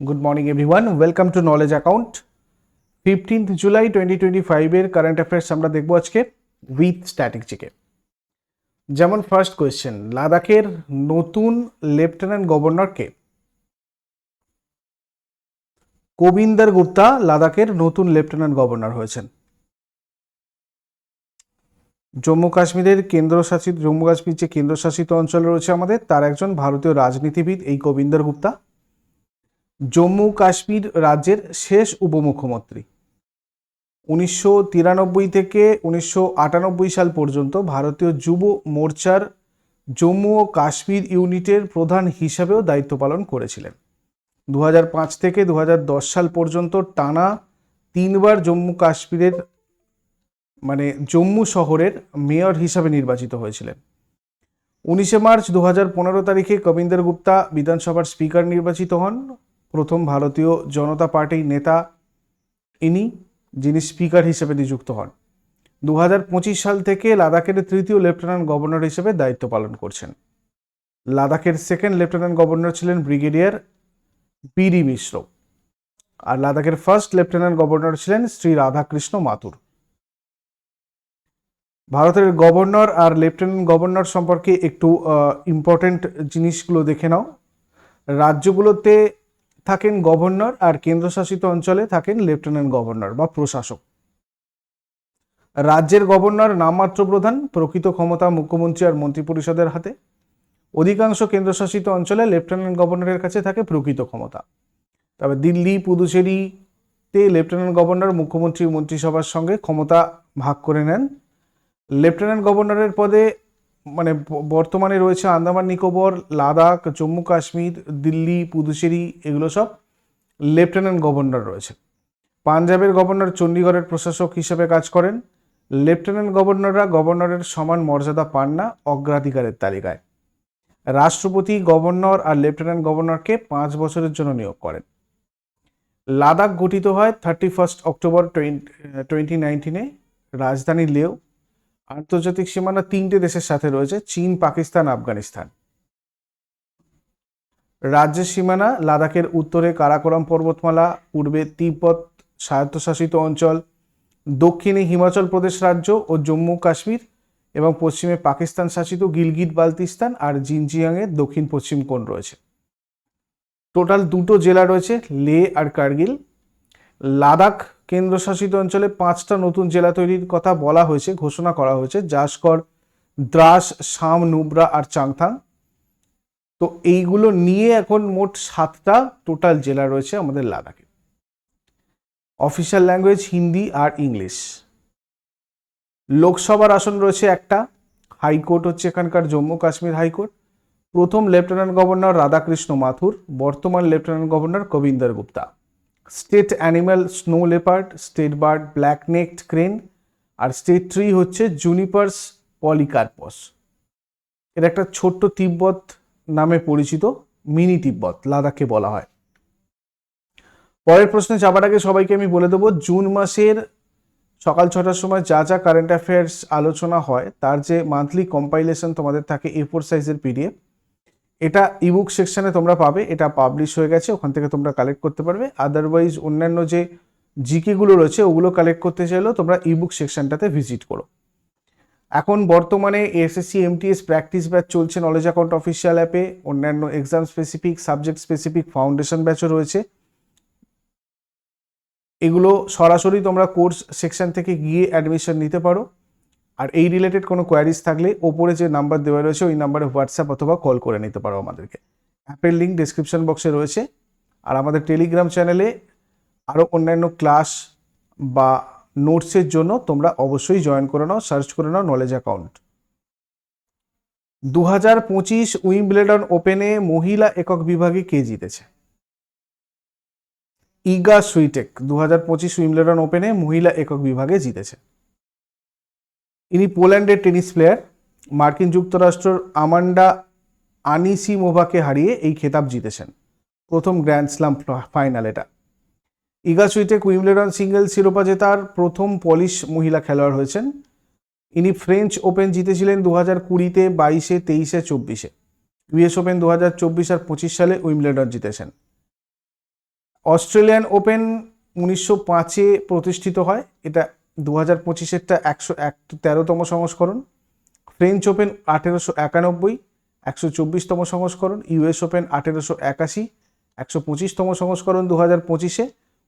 Good morning everyone welcome to knowledge account fifteenth July twenty twenty ফাইভের current affairs আমরা দেখব আজকে with static যেমন ফার্স্ট কোয়েশ্চেন লাদাখের নতুন লেফটেন্যান্ট গভর্নরকে গোবিন্দর গুপ্তা লাদাখের নতুন লেফটেন্যান্ট গভর্নর হয়েছেন। জম্মু কাশ্মীরের কেন্দ্রশাসিত, জম্মু কাশ্মীর যে কেন্দ্রশাসিত অঞ্চল রয়েছে আমাদের, তার একজন ভারতীয় রাজনীতিবিদ এই গোবিন্দর গুপ্তা। জম্মু কাশ্মীর রাজ্যের শেষ উপমুখ্যমন্ত্রী। উনিশশো তিরানব্বই থেকে উনিশশো আটানব্বই সাল পর্যন্ত ভারতীয় যুব মোর্চার জম্মু ও কাশ্মীর ইউনিটের প্রধান হিসাবেও দায়িত্ব পালন করেছিলেন। দু থেকে দু হাজার দশ সাল পর্যন্ত টানা তিনবার জম্মু কাশ্মীরের মানে জম্মু শহরের মেয়র হিসাবে নির্বাচিত হয়েছিলেন। উনিশে মার্চ দু তারিখে কবিন্দর গুপ্তা বিধানসভার স্পিকার নির্বাচিত হন। প্রথম ভারতীয় জনতা পার্টির নেতা ইনি, যিনি স্পিকার হিসেবে নিযুক্ত হন। দু হাজার পঁচিশ সাল থেকে লাদাখের তৃতীয় লেফটেন্যান্ট গভর্নর হিসেবে দায়িত্ব পালন করছেন। লাদাখের সেকেন্ড লেফটেন্যান্ট গভর্নর ছিলেন ব্রিগেডিয়ার বিডি মিশ্র। আর লাদাখের ফার্স্ট লেফটেন্যান্ট গভর্নর ছিলেন শ্রী রাধাকৃষ্ণ মাথুর। ভারতের গভর্নর আর লেফটেন্যান্ট গভর্নর সম্পর্কে একটু ইম্পর্টেন্ট জিনিসগুলো দেখে নাও। রাজ্যগুলোতে থাকেন গভর্নর আর কেন্দ্রশাসিত অঞ্চলে থাকেন লেফটেন্যান্ট গভর্নর বা প্রশাসক। রাজ্যের গভর্নর নামমাত্র প্রধান, প্রকৃত ক্ষমতা মুখ্যমন্ত্রী আর মন্ত্রিপরিষদের হাতে। অধিকাংশ কেন্দ্রশাসিত অঞ্চলে লেফটেন্যান্ট গভর্নরের কাছে থাকে প্রকৃত ক্ষমতা। তবে দিল্লি, পুদুচেরিতে লেফটেন্যান্ট গভর্নর, মুখ্যমন্ত্রী মন্ত্রিসভার সঙ্গে ক্ষমতা ভাগ করে নেন। লেফটেন্যান্ট গভর্নরের পদে মানে বর্তমানে রয়েছে আন্দামান, নিকোবর, লাদাখ, জম্মু, কাশ্মীর, দিল্লি, পুদুচেরি, এগুলো সব লেফটেন্যান্ট গভর্নর রয়েছে। পাঞ্জাবের গভর্নর চণ্ডীগড়ের প্রশাসক হিসেবে কাজ করেন। লেফটেন্যান্ট গভর্নররা গভর্নরের সমান মর্যাদা পান না, অগ্রাধিকারের তালিকায়। রাষ্ট্রপতি, গভর্নর আর লেফটেন্যান্ট গভর্নরকে পাঁচ বছরের জন্য নিয়োগ করেন। লাদাখ গঠিত হয় থার্টি ফার্স্ট অক্টোবর টোয়েন্টি নাইনটিনে, রাজধানী লেও। আন্তর্জাতিক সীমানা তিনটে দেশের সাথে রয়েছে, চীন, পাকিস্তান, আফগানিস্তান। রাজ্যের সীমানা লাদাখের উত্তরে কারাকোরাম পর্বতমালা, পূর্বে তিব্বত স্বায়ত্তশাসিত অঞ্চল, দক্ষিণে হিমাচল প্রদেশ রাজ্য ও জম্মু কাশ্মীর এবং পশ্চিমে পাকিস্তান শাসিত গিলগিট, বালতিস্তান আর জিনজিয়াংয়ের দক্ষিণ পশ্চিম কোণ রয়েছে। টোটাল দুটো জেলা রয়েছে, লে আর কার্গিল। লাদাখ কেন্দ্রশাসিত অঞ্চলে পাঁচটা নতুন জেলা তৈরির কথা বলা হয়েছে, ঘোষণা করা হয়েছে, জাসকর, দ্রাস, শাম, নুব্রা আর চাংথাং। তো এইগুলো নিয়ে এখন মোট সাতটা টোটাল জেলা রয়েছে আমাদের লাদাখে। অফিসিয়াল ল্যাঙ্গুয়েজ হিন্দি আর ইংলিশ। লোকসভার আসন রয়েছে একটা, হাইকোর্ট হচ্ছে এখানকার জম্মু কাশ্মীর হাইকোর্ট। প্রথম লেফটেন্যান্ট গভর্নর রাধাকৃষ্ণ মাথুর, বর্তমান lieutenant governor Kavinder Gupta. State animal snow leopard, state bird, black necked, crane আর স্টেট ট্রি হচ্ছে জুনিপার্স পলিকার্পস। এর একটা ছোট্ট তিব্বত নামে পরিচিত, মিনি তিব্বত লাদাখকে বলা হয়। পরের প্রশ্নে যাবার আগে সবাইকে আমি বলে দেবো, জুন মাসের সকাল ছটার সময় যা যা কারেন্ট অ্যাফেয়ার্স আলোচনা হয়, তার যে মান্থলি কম্পাইলেশন তোমাদের থাকে এ ফোর সাইজের পিডিএফ এটা ইবুক সেকশানে তোমরা পাবে, এটা পাবলিশ হয়ে গেছে, ওখান থেকে তোমরা কালেক্ট করতে পারবে। আদারওয়াইজ অন্যান্য যে জিকেগুলো রয়েছে, ওগুলো কালেক্ট করতে চাইলেও তোমরা ইবুক সেকশনটাতে ভিজিট করো। এখন বর্তমানে এসএসসি এমটিএস প্র্যাকটিস ব্যাচ চলছে নলেজ অ্যাকাউন্ট অফিসিয়াল অ্যাপে অন্যান্য exam specific subject specific foundation ব্যাচও রয়েছে। এগুলো সরাসরি তোমরা কোর্স সেকশন থেকে গিয়ে অ্যাডমিশন নিতে পারো। আর এই রিলেটেড কোনো কোয়ারিজ থাকলে ওপরে যে নাম্বার দেওয়া রয়েছে, ওই নাম্বারে হোয়াটসঅ্যাপ অথবা কল করে নিতে পারো আমাদেরকে। অ্যাপের লিঙ্ক ডিসক্রিপশন বক্সে রয়েছে। আর আমাদের টেলিগ্রাম চ্যানেলে আরও অন্যান্য ক্লাস বা নোটসের জন্য তোমরা অবশ্যই জয়েন করে নাও সার্চ করে নাও নলেজ অ্যাকাউন্ট দু হাজার পঁচিশ উইম্বলেডন ওপেনে মহিলা একক বিভাগে কে জিতেছে? ইগা সুইটেক দু হাজার পঁচিশ উইম্বলেডন ওপেনে মহিলা একক বিভাগে জিতেছে। ইনি পোল্যান্ডের টেনিস প্লেয়ার। মার্কিন যুক্তরাষ্ট্রের আমান্ডা আনিসিমোভাকে হারিয়ে এই খেতাব জিতেছেন। প্রথম গ্র্যান্ড স্লাম ফাইনাল এটা। ইগা সুইটেক উইম্বলেডন সিঙ্গেল শিরোপা জেতার প্রথম পলিশ মহিলা খেলোয়াড় হয়েছেন। ইনি ফ্রেঞ্চ ওপেন জিতেছিলেন দু হাজার কুড়িতে বাইশে, তেইশে, চব্বিশে। ইউএস ওপেন দু হাজার চব্বিশ আর পঁচিশ সালে উইমলেডন জিতেছেন। অস্ট্রেলিয়ান ওপেন উনিশশো পাঁচে প্রতিষ্ঠিত হয়। এটা দু হাজার পঁচিশেরটা একশো এক তেরোতম সংস্করণ। ফ্রেঞ্চ ওপেন আঠেরোশো একানব্বই, একশো চব্বিশতম সংস্করণ। ইউএস ওপেন আঠেরোশো একাশি, একশো পঁচিশতম সংস্করণ দু হাজার পঁচিশে।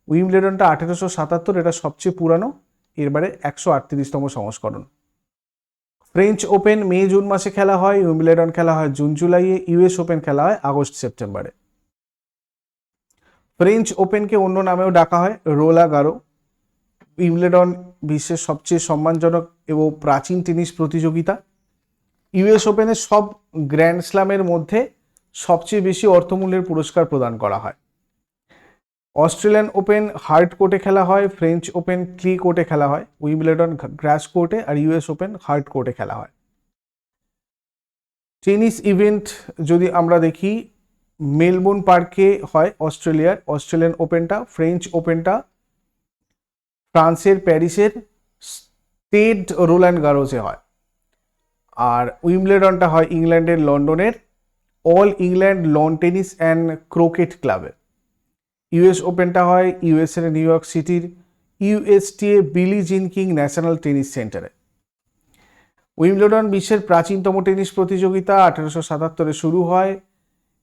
উইমলেডনটা আঠেরোশো সাতাত্তর, এটা সবচেয়ে পুরানো, এরবারে একশো আটত্রিশতম সংস্করণ। ফ্রেঞ্চ ওপেন মে, জুন মাসে খেলা হয় উইম্বলেডন খেলা হয় জুন, জুলাইয়ে ইউএস ওপেন খেলা হয় আগস্ট, সেপ্টেম্বরে। ফ্রেঞ্চ ওপেনকে অন্য নামেও ডাকা হয়, রোলা গারো। উইম্বলেডন বিশ্বের সবচেয়ে সম্মানজনক এবং প্রাচীন টেনিস প্রতিযোগিতা। ইউএস ওপেনের সব গ্র্যান্ড স্ল্যামের মধ্যে সবচেয়ে বেশি অর্থমূল্যের পুরস্কার প্রদান করা হয়। অস্ট্রেলিয়ান ওপেন হার্ড কোর্টে খেলা হয়, ফ্রেঞ্চ ওপেন ক্লি কোর্টে খেলা হয়, উইম্বলেডন গ্রাস কোর্টে আর ইউএস ওপেন হার্ড কোর্টে খেলা হয়। টেনিস ইভেন্ট যদি আমরা দেখি, মেলবোর্ন পার্কে হয় অস্ট্রেলিয়ার, অস্ট্রেলিয়ান ওপেনটা, ফ্রেঞ্চ ওপেনটা ফ্রান্সের প্যারিসের স্টেড রোল্যান্ড গারোসে হয়। আর উইমলেডনটা হয় ইংল্যান্ডের লন্ডনের All England lawn tennis and croquet ক্লাবে ইউএস ওপেনটা হয় ইউএসএর নিউ ইয়র্ক সিটির ইউএসটিএ বিলি জিন কিং ন্যাশনাল টেনিস সেন্টারে। উইমলেডন বিশ্বের প্রাচীনতম টেনিস প্রতিযোগিতা আঠেরোশো সাতাত্তরে শুরু হয়।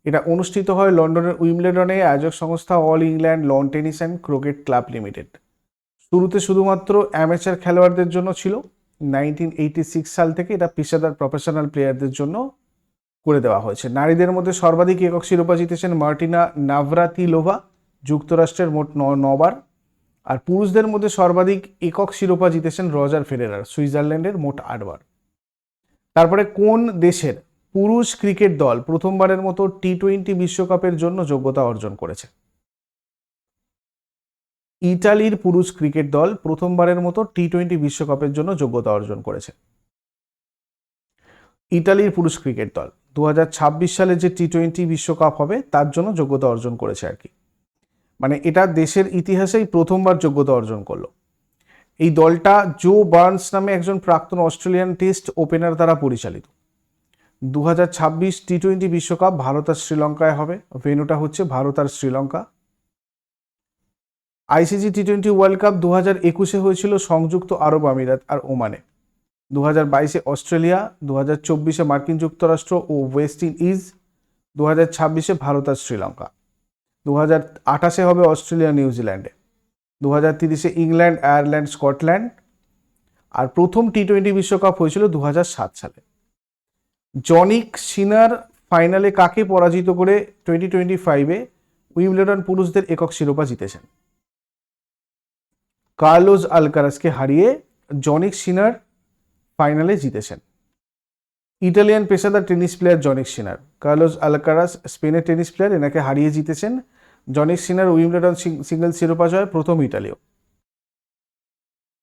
এটা অনুষ্ঠিত হয় লন্ডনের উইমলেডনে আয়োজক সংস্থা all England lawn tennis and croquet club limited. শুরুতে শুধুমাত্র অ্যামেচার খেলোয়াড়দের জন্য ছিল। নাইনটিন এইটি সিক্স সাল থেকে এটা পেশাদার প্রফেশনাল প্লেয়ারদের জন্য করে দেওয়া হয়েছে। নারীদের মধ্যে সর্বাধিক একক শিরোপা জিতেছেন মার্টিনা নাভরাতিলোভা, যুক্তরাষ্ট্রের মোট নবার। আর পুরুষদের মধ্যে সর্বাধিক একক শিরোপা জিতেছেন রজার ফেডেরার, সুইজারল্যান্ডের মোট আটবার তারপরে কোন দেশের পুরুষ ক্রিকেট দল প্রথমবারের মতো টি টোয়েন্টি বিশ্বকাপের জন্য যোগ্যতা অর্জন করেছে? ইটালির পুরুষ ক্রিকেট দল প্রথমবারের মতো টি টোয়েন্টি বিশ্বকাপের জন্য যোগ্যতা অর্জন করেছে। ইটালির পুরুষ ক্রিকেট দল দু হাজার ছাব্বিশ সালে যে টি টোয়েন্টি বিশ্বকাপ হবে, তার জন্য যোগ্যতা অর্জন করেছে আর কি। মানে এটা দেশের ইতিহাসেই প্রথমবার যোগ্যতা অর্জন করল। এই দলটা জো বার্নস নামে একজন প্রাক্তন অস্ট্রেলিয়ান টেস্ট ওপেনার দ্বারা পরিচালিত। দু হাজার ছাব্বিশ টি টোয়েন্টি বিশ্বকাপ ভারত আর শ্রীলঙ্কায় হবে। ভেনুটা হচ্ছে ভারত আর Sri Lanka. ICC T twenty world cup দু হাজার একুশে হয়েছিল সংযুক্ত আরব আমিরাত আর ওমানে। দু হাজার বাইশে অস্ট্রেলিয়া দু হাজার চব্বিশে মার্কিন যুক্তরাষ্ট্র ও ওয়েস্ট ইন্ডিজ দু হাজার ছাব্বিশে ভারত আর শ্রীলঙ্কা। দু হাজার আঠাশে হবে অস্ট্রেলিয়া নিউজিল্যান্ডে দু হাজার তিরিশে ইংল্যান্ড, আয়ারল্যান্ড, স্কটল্যান্ড। আর প্রথম টি টোয়েন্টি বিশ্বকাপ হয়েছিল দু হাজার সাত সালে। জনিক সিনার ফাইনালে কাকে পরাজিত করে টোয়েন্টি টোয়েন্টি ফাইভে উইমলেডন পুরুষদের একক শিরোপা জিতেছেন? কার্লোস আলকারাসকে হারিয়ে জনিক সিনার ফাইনালে জিতেছেন। ইটালিয়ান পেশাদার tennis player Jannik Sinner. Carlos Alcaraz স্পেনের টেনিস প্লেয়ার, এনাকে হারিয়ে জিতেছেন জনিক সিনার উইমলেডন সিঙ্গেল শিরোপা জয় প্রথম ইটালীয়।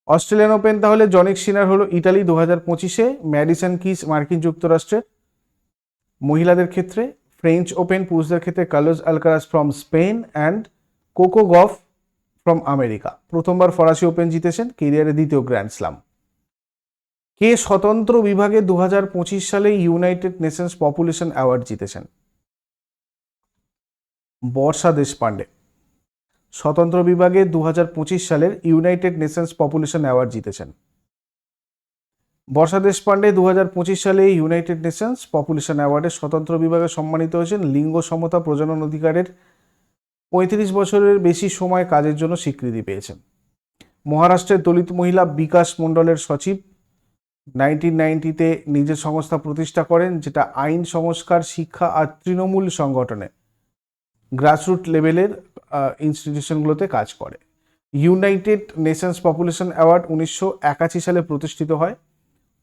অস্ট্রেলিয়ান ওপেন, তাহলে জনিক সিনার হলো ইটালি দু হাজার পঁচিশে, ম্যাডিসন কিস, মার্কিন যুক্তরাষ্ট্রের মহিলাদের ক্ষেত্রে, ফ্রেঞ্চ ওপেন, পুরুষদের ক্ষেত্রে Carlos Alcaraz from Spain and Coco Gauff from America প্রথমবার ফরাসি ওপেন জিতেছেন কেরিয়ারে দ্বিতীয় গ্র্যান্ড স্লাম কে স্বতন্ত্র বিভাগে দুহাজার পঁচিশ সালে ইউনাইটেড নেশনস পপুলেশন অ্যাওয়ার্ড জিতেছেন? বর্ষা দেশপান্ডে স্বতন্ত্র বিভাগে দুহাজার পঁচিশ সালের ইউনাইটেড নেশনস পপুলেশন অ্যাওয়ার্ড জিতেছেন। বর্ষা দেশপান্ডে দু সালে ইউনাইটেড নেশনস পপুলেশন অ্যাওয়ার্ডে স্বতন্ত্র বিভাগে সম্মানিত হয়েছেন লিঙ্গ সমতা প্রজনন অধিকারের পঁয়ত্রিশ বছরের বেশি সময় কাজের জন্য স্বীকৃতি পেয়েছেন। মহারাষ্ট্রের দলিত মহিলা বিকাশ মণ্ডলের সচিব। নাইনটিন নাইনটিতে নিজের সংস্থা প্রতিষ্ঠা করেন, যেটা আইন, সংস্কার, শিক্ষা আর তৃণমূল সংগঠনে গ্রাসরুট লেভেলের ইনস্টিটিউশনগুলোতে কাজ করে। ইউনাইটেড নেশনস পপুলেশন অ্যাওয়ার্ড উনিশশো একাশি সালে প্রতিষ্ঠিত হয়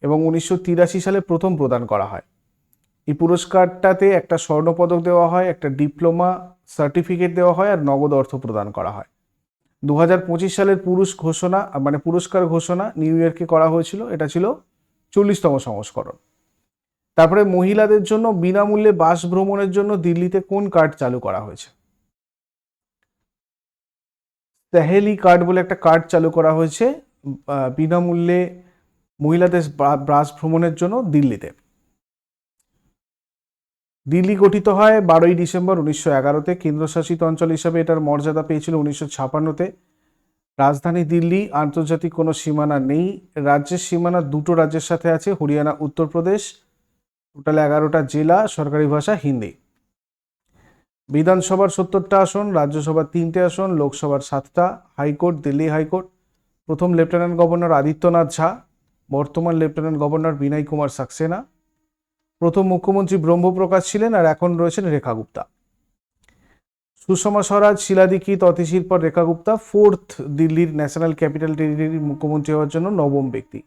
এবং উনিশশো তিরাশি সালে প্রথম প্রদান করা হয়। এই পুরস্কারটাতে একটা স্বর্ণপদক দেওয়া হয়, একটা ডিপ্লোমা সার্টিফিকেট দেওয়া হয় আর নগদ অর্থ প্রদান করা হয়। দু হাজার পঁচিশ সালের পুরুষ ঘোষণা মানে পুরস্কার ঘোষণা নিউ ইয়র্কে করা হয়েছিল, এটা ছিল চল্লিশতম সংস্করণ। তারপরে মহিলাদের জন্য বিনামূল্যে বাস ভ্রমণের জন্য দিল্লিতে কোন কার্ড চালু করা হয়েছে? তেহেলি কার্ড বলে একটা কার্ড চালু করা হয়েছে বিনামূল্যে মহিলাদের বাস ভ্রমণের জন্য দিল্লিতে। দিল্লি গঠিত হয় বারোই ডিসেম্বর উনিশশো এগারোতে। কেন্দ্রশাসিত অঞ্চল হিসাবে এটার মর্যাদা পেয়েছিল উনিশশো ছাপান্নতে। রাজধানী দিল্লি, আন্তর্জাতিক কোনো সীমানা নেই। রাজ্যের সীমানা দুটো রাজ্যের সাথে আছে, হরিয়ানা, উত্তরপ্রদেশ। টোটাল এগারোটা জেলা, সরকারি ভাষা, হিন্দি। বিধানসভার সত্তরটা আসন, রাজ্যসভার তিনটে আসন, লোকসভার সাতটা, high court, Delhi high court. প্রথম লেফটেন্যান্ট গভর্নর আদিত্যনাথ ঝা, বর্তমান লেফটেন্যান্ট গভর্নর বিনয় কুমার সাক্সেনা। প্রথম মুখ্যমন্ত্রী ব্রহ্মপ্রকাশ ছিলেন আর এখন রয়েছেন রেখা গুপ্তা। সুষমা স্বরাজ, শিলা দীক্ষিত পর রেখা গুপ্তা, ফোর্থ দিল্লির ন্যাশনাল ক্যাপিটাল টেরিটরির মুখ্যমন্ত্রী হওয়ার জন্য নবম ব্যক্তি।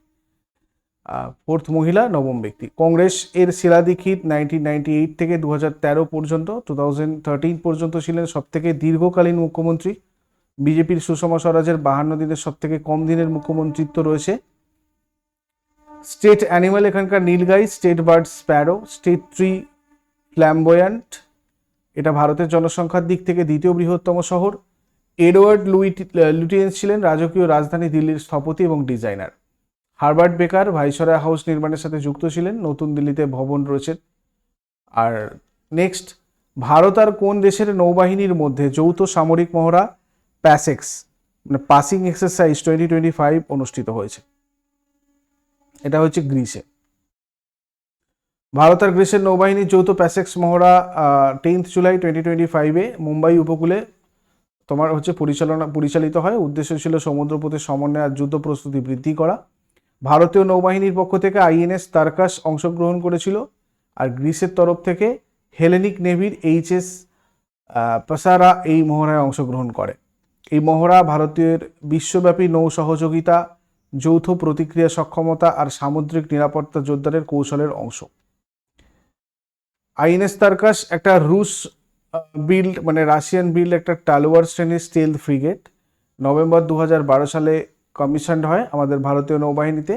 ফোর্থ মহিলা, নবম ব্যক্তি। কংগ্রেস এর Sheila Dikshit nineteen ninety eight থেকে দু তেরো পর্যন্ত টু থাউজেন্ড থার্টিন পর্যন্ত ছিলেন সব থেকে দীর্ঘকালীন মুখ্যমন্ত্রী। বিজেপির সুষমা স্বরাজের বাহান্ন দিনের সব থেকে কম দিনের মুখ্যমন্ত্রিত্ব রয়েছে। স্টেট অ্যানিমাল এখানকার nilgai state bird sparrow, state tree flamboyant. এটা ভারতের জনসংখ্যার দিক থেকে দ্বিতীয় বৃহত্তম শহর। এডওয়ার্ড লুইট লুটিয়েন্স ছিলেন রাজকীয় রাজধানী দিল্লির স্থপতি এবং designer. Herbert Baker viceroy house নির্মাণের সাথে যুক্ত ছিলেন, নতুন দিল্লিতে ভবন রয়েছে। আর নেক্সট, ভারত আর কোন দেশের নৌবাহিনীর মধ্যে যৌথ সামরিক মহড়া প্যাসেক্স মানে passing exercise twenty twenty five অনুষ্ঠিত হয়েছে? এটা হচ্ছে গ্রিসে ভারত আর গ্রিসের নৌবাহিনীর যৌথ প্যাসেক্স মহড়া টেন্থ জুলাই টোয়েন্টি টোয়েন্টি ফাইভে মুম্বাই উপকূলে তোমার হচ্ছে পরিচালনা পরিচালিত হয়। উদ্দেশ্য ছিল সমুদ্রপথের সমন্বয় আর যুদ্ধ প্রস্তুতি বৃদ্ধি করা। ভারতীয় নৌবাহিনীর পক্ষ থেকে আইএনএস তারকাস অংশগ্রহণ করেছিল আর গ্রিসের তরফ থেকে হেলেনিক নেভির এইচএস পাসারা এই মহড়ায় অংশগ্রহণ করে। এই মহড়া ভারতীয় বিশ্বব্যাপী নৌ সহযোগিতা যৌথ প্রতিক্রিয়া সক্ষমতা আর সামুদ্রিক নিরাপত্তা যোদ্ধারের কৌশলের অংশ। আইএনএস তারকাস একটা রুশ বিল্ড মানে রাশিয়ান বিল্ড একটা টালোয়ার শ্রেণির স্টেল ফ্রিগেট নভেম্বর দু হাজার বারো সালে কমিশনড হয় আমাদের ভারতীয় নৌবাহিনীতে।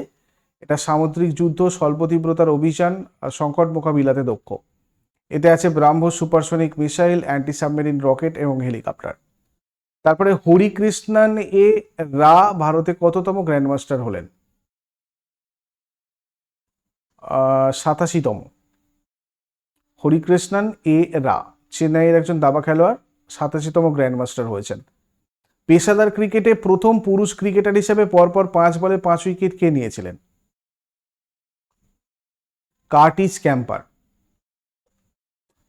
এটা সামুদ্রিক যুদ্ধ, স্বল্প তীব্রতার অভিযান সংকট মোকাবিলাতে দক্ষ। এতে আছে BrahMos supersonic missile anti submarine rocket এবং হেলিকপ্টার তারপরে হরিকৃষ্ণন এ রা ভারতে কততম গ্র্যান্ডমাস্টার হলেন? সাতাশিতম। হরিকৃষ্ণন এ রা, চেন্নাইয়ের একজন দাবা খেলোয়াড়, সাতাশিতম গ্র্যান্ডমাস্টার হয়েছেন। পেশাদার ক্রিকেটে প্রথম পুরুষ ক্রিকেটার হিসেবে পরপর পাঁচ বলে পাঁচ উইকেট কে নিয়েছিলেন? Curtis Campher.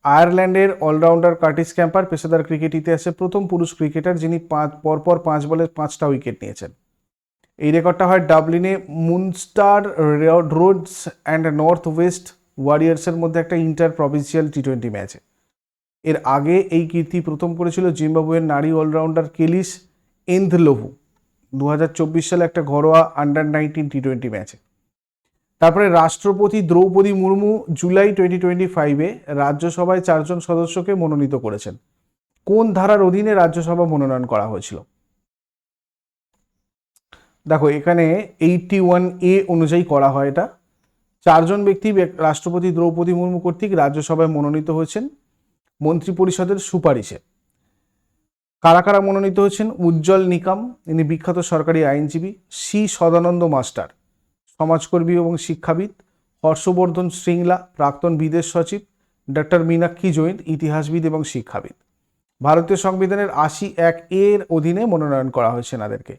আয়ারল্যান্ডের অলরাউন্ডার কার্টিস ক্যাম্পার পেশাদার ক্রিকেট ইতিহাসে প্রথম পুরুষ ক্রিকেটার যিনি পাঁচ, পরপর পাঁচ বলে পাঁচটা উইকেট নিয়েছেন। এই রেকর্ডটা হয় ডাবলিনে Munster Reds and north west ওয়ারিয়ার্সের মধ্যে একটা ইন্টার প্রভিন্সিয়াল টি টোয়েন্টি ম্যাচে। এর আগে এই কীর্তি প্রথম করেছিল জিম্বাবুয়ের নারী অলরাউন্ডার কেলিস এন্থলোভু দু সালে একটা ঘরোয়া আন্ডার নাইনটিন টি টোয়েন্টি ম্যাচে। তারপরে রাষ্ট্রপতি Droupadi Murmu July twenty twenty ফাইভে রাজ্যসভায় চারজন সদস্যকে মনোনীত করেছেন। কোন ধারার অধীনে রাজ্যসভা মনোনয়ন করা হয়েছিল? দেখো, এখানে এইটটি ওয়ান এ অনুযায়ী করা হয় এটা। চারজন ব্যক্তি রাষ্ট্রপতি দ্রৌপদী মুর্মু কর্তৃক রাজ্যসভায় মনোনীত হয়েছেন। মন্ত্রিপরিষদের সুপারিশে। কারা কারা মনোনীত হয়েছেন? উজ্জ্বল নিকাম, ইনি বিখ্যাত সরকারি আইনজীবী, সি সদানন্দ মাস্টার। সমাজকর্মী এবং শিক্ষাবিদ হর্ষবর্ধন শৃঙ্গলা, প্রাক্তন বিদেশ সচিব ডক্টর মীনাক্ষী জৈন, ইতিহাসবিদ এবং শিক্ষাবিদ। ভারতীয় সংবিধানের আশি এক এর অধীনে মনোনয়ন করা হয়েছে এনাদেরকে।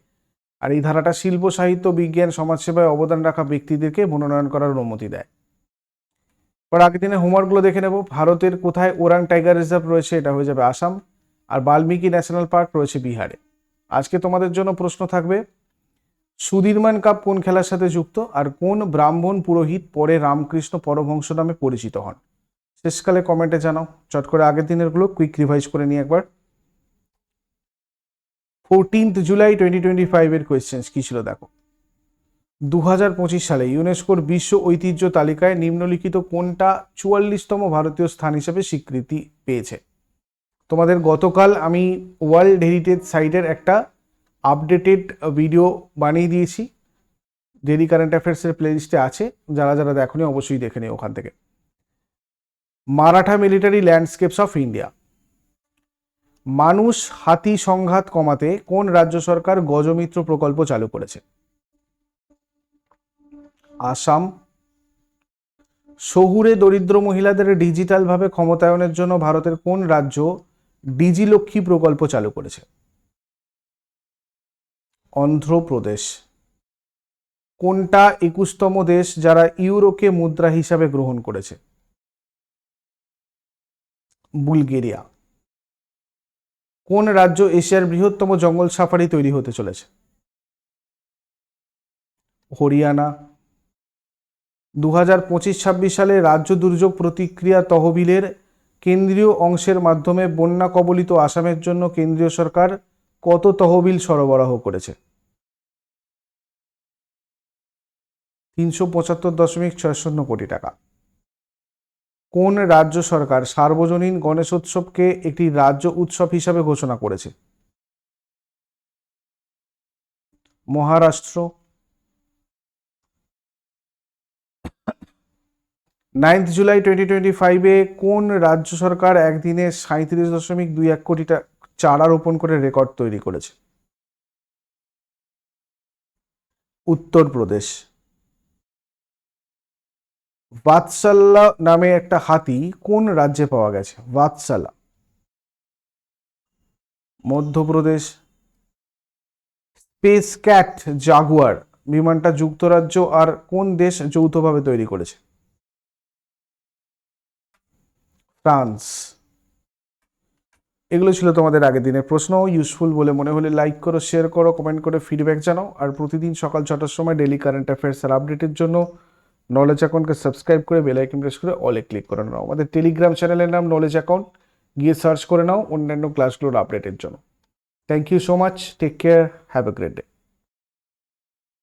আর এই ধারাটা শিল্প, সাহিত্য, বিজ্ঞান, সমাজসেবায় অবদান রাখা ব্যক্তিদেরকে মনোনয়ন করার অনুমতি দেয়। পর আগের দিনে হোমওয়ার্কগুলো দেখে নেব। ভারতের কোথায় ওরাং টাইগার রিজার্ভ রয়েছে এটা হয়ে যাবে আসাম। আর বাল্মীকি ন্যাশনাল পার্ক রয়েছে বিহারে। আজকে তোমাদের জন্য প্রশ্ন থাকবে সুধীরমান কাপ কোন খেলার সাথে যুক্ত আর কোন ব্রাহ্মণ পুরোহিত পরে রামকৃষ্ণ পরমহংস নামে পরিচিত হন? শেষকালে কমেন্টে জানাও। চট করে আগের দিনেরগুলো কুইক রিভাইজ করে নিই একবার। ফোরটিন্থ জুলাই টোয়েন্টি টোয়েন্টি ফাইভের কোয়েশ্চেন্স কী ছিল দেখো? দু হাজার পঁচিশ সালে ইউনেস্কোর বিশ্ব ঐতিহ্য তালিকায় নিম্নলিখিত কোনটা চুয়াল্লিশতম ভারতীয় স্থান হিসেবে স্বীকৃতি পেয়েছে? তোমাদের গতকাল আমি ওয়ার্ল্ড হেরিটেজ সাইটের একটা আপডেটেড ভিডিও বানিয়ে দিয়েছি। ডেলি কারেন্ট অ্যাফেয়ার্সের প্লেলিস্টে আছে। যারা যারা দেখনি, অবশ্যই দেখে নিও ওখান থেকে। Maratha military landscapes of India মানুষ হাতি সংঘাত কমাতে কোন রাজ্য সরকার গজমিত্র প্রকল্প চালু করেছে? আসাম। শহুরে দরিদ্র মহিলাদের ডিজিটালভাবে ক্ষমতায়নের জন্য ভারতের কোন রাজ্য ডিজিলক্ষ্মী প্রকল্প চালু করেছে? অন্ধ্রপ্রদেশ। কোনটা একুশতম দেশ যারা ইউরোকে মুদ্রা হিসাবে গ্রহণ করেছে? বুলগেরিয়া। কোন রাজ্য এশিয়ার বৃহত্তম জঙ্গল সাফারি তৈরি হতে চলেছে? হরিয়ানা। দু হাজার পঁচিশ ছাব্বিশ সালে রাজ্য দুর্যোগ প্রতিক্রিয়া তহবিলের কেন্দ্রীয় অংশের মাধ্যমে বন্যা কবলিত আসামের জন্য কেন্দ্রীয় সরকার কত তহবিল সরবরাহ করেছে? তিনশো পঁচাত্তর দশমিক ছয় শূন্য কোটি টাকা। কোন রাজ্য সরকার সার্বজনীন গণেশোৎসবকে একটি রাজ্য উৎসব হিসাবে ঘোষণা করেছে? Maharashtra. Ninth July twenty twenty ফাইভে কোন রাজ্য সরকার একদিনে সাঁত্রিশ দশমিক দুই এক কোটি টা- চারা রোপণ করে রেকর্ড তৈরি করেছে। উত্তরপ্রদেশ বাতসাল্লা নামে একটা হাতি কোন রাজ্যে পাওয়া গেছে? Vatsala Madhya Pradesh. Space cat Jaguar বিমানটা যুক্তরাজ্য আর কোন দেশ যৌথভাবে তৈরি করেছে? ফ্রান্স। এগুলো ছিল তোমাদের আগের দিনের প্রশ্ন। ইউজফুল বলে মনে হলে লাইক করো শেয়ার করো কমেন্ট করে ফিডব্যাক জানাও। আর প্রতিদিন সকাল ছটার সময় ডেলি কারেন্ট অ্যাফেয়ার্স আর আপডেটের জন্য নলেজ অ্যাকাউন্টকে সাবস্ক্রাইব করে বেল আইকন প্রেস করে অলে ক্লিক করে নাও। আমাদের টেলিগ্রাম চ্যানেলের নাম নলেজ অ্যাকাউন্ট গিয়ে সার্চ করে নাও অন্যান্য ক্লাসগুলোর আপডেটের জন্য। Thank you so much take care have a great day